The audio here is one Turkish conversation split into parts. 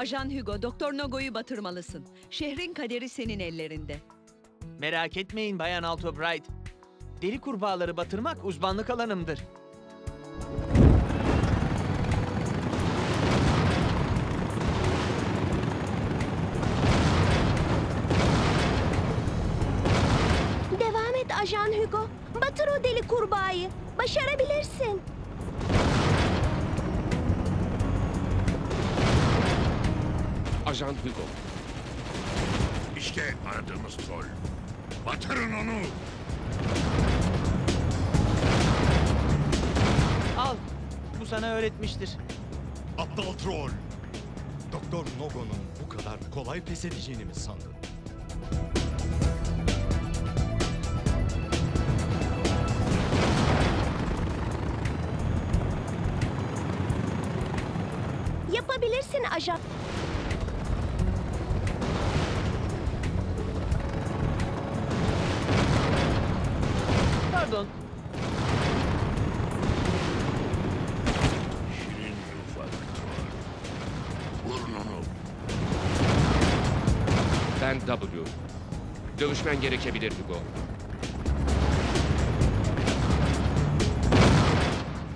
Ajan Hugo, Doktor Nogo'yu batırmalısın. Şehrin kaderi senin ellerinde. Merak etmeyin Bayan Altobright. Deri kurbağaları batırmak uzmanlık alanımdır. Devam et Ajan Hugo. Batır o deli kurbağayı. Başarabilirsin. Ajan Hugo. İşte aradığımız troll. Batırın onu. Al. Bu sana öğretmiştir. Aptal troll. Doktor Nogo'nun bu kadar kolay pes edeceğini mi sandın? Yapabilirsin ajan. Pardon. Şirin ufak. Burnunu. Ben W. Dövüşmen gerekebilir Hugo.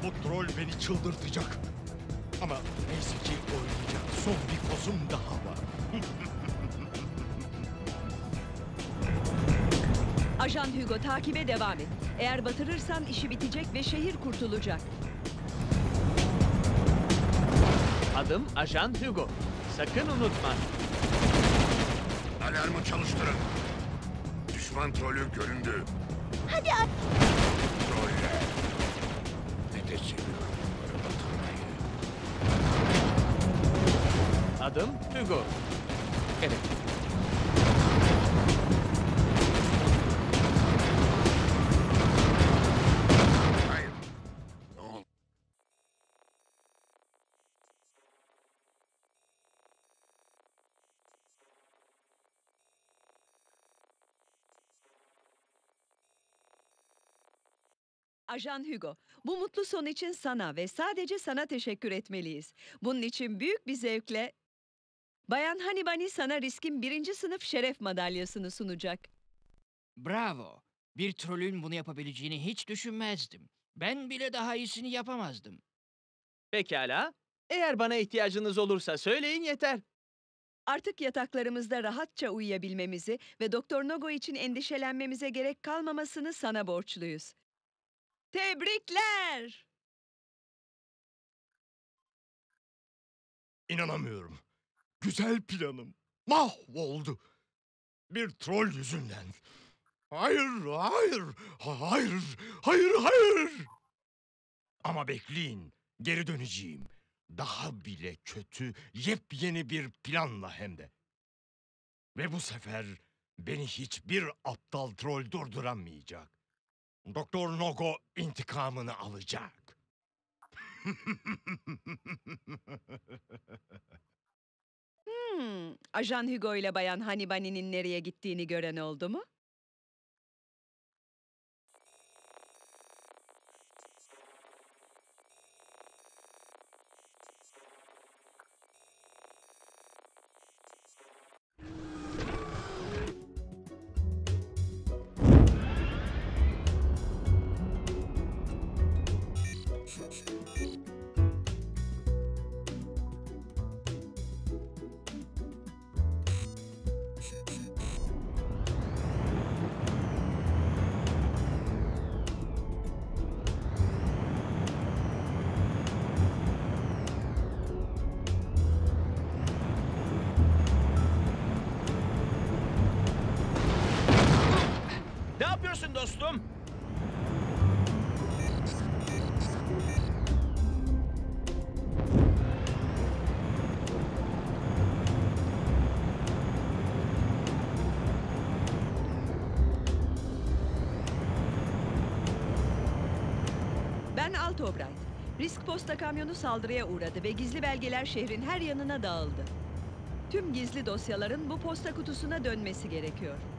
Bu troll beni çıldırtacak. Ama neyse ki oynayacak son bir kozum daha var. Ajan Hugo, takibe devam et. Eğer batırırsan işi bitecek ve şehir kurtulacak. Adım Ajan Hugo. Sakın unutma. Alarmı çalıştırın. Düşman trolü göründü. Hadi a- Troller. Ne de seviyorum bunları batırmayı. Adım Hugo. Evet. Ajan Hugo, bu mutlu son için sana ve sadece sana teşekkür etmeliyiz. Bunun için büyük bir zevkle Bayan Hanibani sana riskin birinci sınıf şeref madalyasını sunacak. Bravo. Bir trollün bunu yapabileceğini hiç düşünmezdim. Ben bile daha iyisini yapamazdım. Pekala. Eğer bana ihtiyacınız olursa söyleyin yeter. Artık yataklarımızda rahatça uyuyabilmemizi ve Doktor Nogo için endişelenmemize gerek kalmamasını sana borçluyuz. Tebrikler! İnanamıyorum. Güzel planım mahvoldu. Bir troll yüzünden. Hayır, hayır, hayır, hayır, hayır. Ama bekleyin, geri döneceğim. Daha bile kötü, yepyeni bir planla hem de. Ve bu sefer beni hiçbir aptal troll durduramayacak. Doktor Nogo intikamını alacak. Hmm, Ajan Hugo ile Bayan Hanibani'nin nereye gittiğini gören oldu mu? Dostum? Ben Altobright. Risk posta kamyonu saldırıya uğradı ve gizli belgeler şehrin her yanına dağıldı. Tüm gizli dosyaların bu posta kutusuna dönmesi gerekiyor.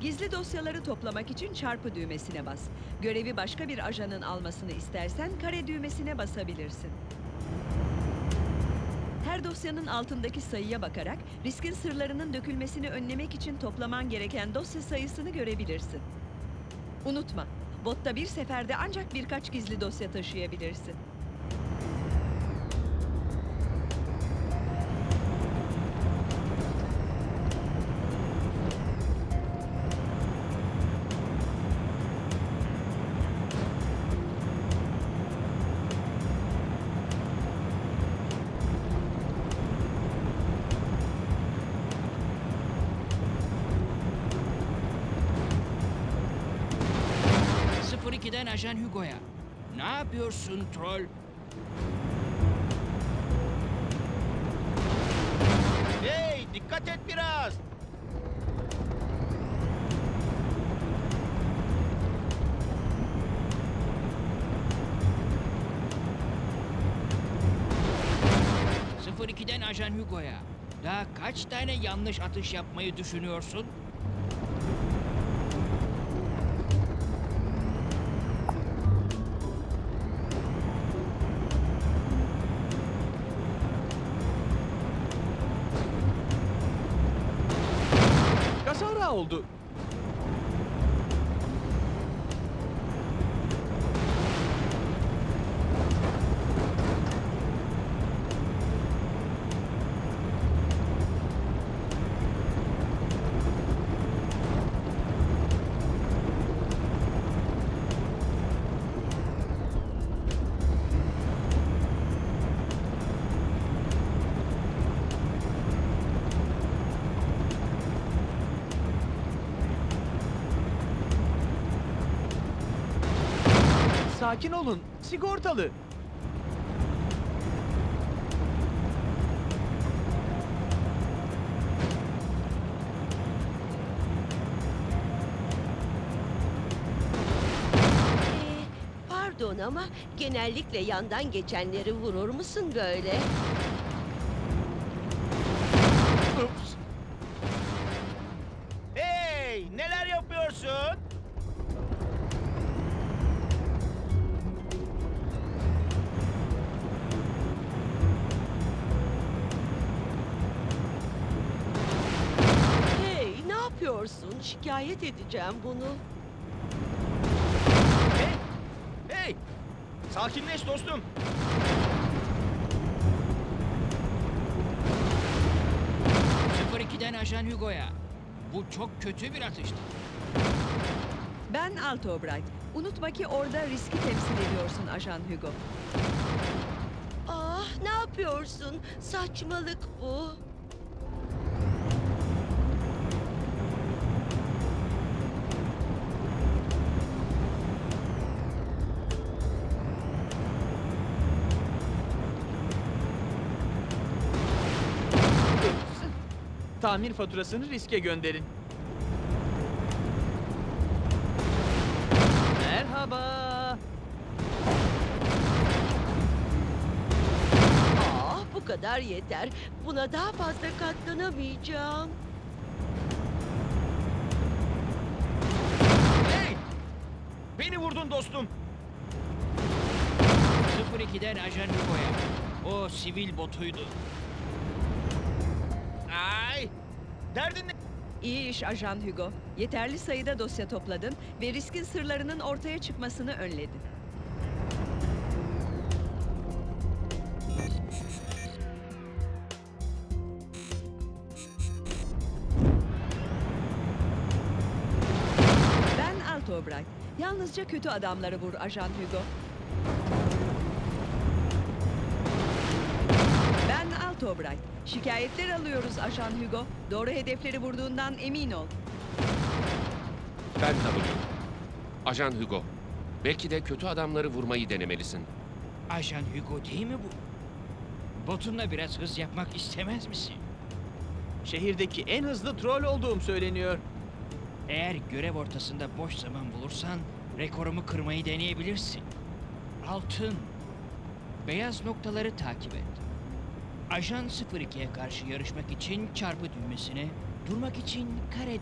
Gizli dosyaları toplamak için çarpı düğmesine bas. Görevi başka bir ajanın almasını istersen kare düğmesine basabilirsin. Her dosyanın altındaki sayıya bakarak riskin sırlarının dökülmesini önlemek için toplaman gereken dosya sayısını görebilirsin. Unutma, botta bir seferde ancak birkaç gizli dosya taşıyabilirsin. 02'den Ajan Hugo'ya. Ne yapıyorsun troll? Hey dikkat et biraz. Sıfır 02'den Ajan Hugo'ya. Daha kaç tane yanlış atış yapmayı düşünüyorsun? Oldu. Sakin olun. Sigortalı. Ee, pardon ama genellikle yandan geçenleri vurur musun böyle? Yapıyorsun? Şikayet edeceğim bunu. Hey, hey. Sakinleş dostum. 02'den Ajan Hugo'ya. Bu çok kötü bir atıştı. Ben Alto Bright. Unutma ki orada riski temsil ediyorsun Ajan Hugo. Ah, ne yapıyorsun? Saçmalık bu. Tamir faturasını riske gönderin. Merhaba. Ah, bu kadar yeter. Buna daha fazla katlanamayacağım. Hey! Beni vurdun dostum. Sıfır 02'den Ajan Hugo'ya. O sivil botuydu. Derdin ne? İyi iş Ajan Hugo. Yeterli sayıda dosya topladın ve riskin sırlarının ortaya çıkmasını önledin. Ben Alto Bright. Yalnızca kötü adamları vur Ajan Hugo. Ben Alto Bright. Şikayetler alıyoruz Ajan Hugo. Doğru hedefleri vurduğundan emin ol. Ben W. Ajan Hugo. Belki de kötü adamları vurmayı denemelisin. Ajan Hugo değil mi bu? Botunla biraz hız yapmak istemez misin? Şehirdeki en hızlı troll olduğum söyleniyor. Eğer görev ortasında boş zaman bulursan rekorumu kırmayı deneyebilirsin. Altın. Beyaz noktaları takip et. Ajan 02'ye karşı yarışmak için çarpı düğmesine, durmak için kare